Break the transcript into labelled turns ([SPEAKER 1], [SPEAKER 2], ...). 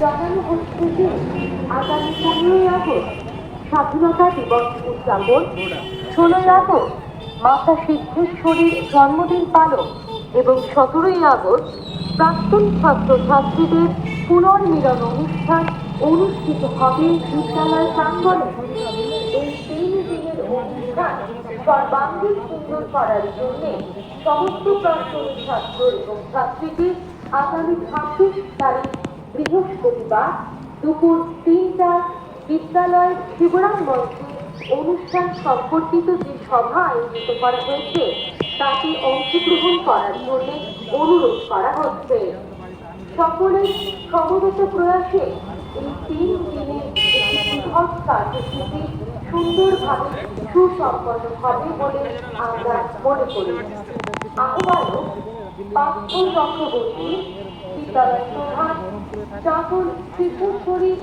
[SPEAKER 1] জানানো আগামী পনেরোই আগস্ট স্বাধীনতা দিবস উদযাপন। ষোলোই আগস্ট মাতা সিদ্ধেশ্বরীর জন্মদিন পালন এবং সতেরোই আগস্ট প্রাক্তন ছাত্র ছাত্রীদের পুনর্মিলন অনুষ্ঠান অনুষ্ঠিত হবে বিদ্যালয় প্রাঙ্গণে। এই তিন দিনের অনুষ্ঠান সর্বাঙ্গীন সুন্দর করার জন্য সমস্ত প্রাক্তন ছাত্র এবং ছাত্রীদের আগামী ছাব্বিশ তারিখ বৃহস্পতিবার দুপুর তিনটার বিদ্যালয়ের শিবরাম মঞ্চে অনুষ্ঠান সম্পর্কিত যে সভা আয়োজিত করা হয়েছে, তাতে অংশগ্রহণ করার জন্য অনুরোধ করা হচ্ছে। সকলের সমবেত প্রয়াসে এই তিন দিনের একটি বৃহৎ কার্যসূচি সুন্দরভাবে সুসম্পন্ন হবে বলে আমরা মনে করি। আহ্বায়ক পার্থ চক্রবর্তী তারা সকল শিশুর শরীর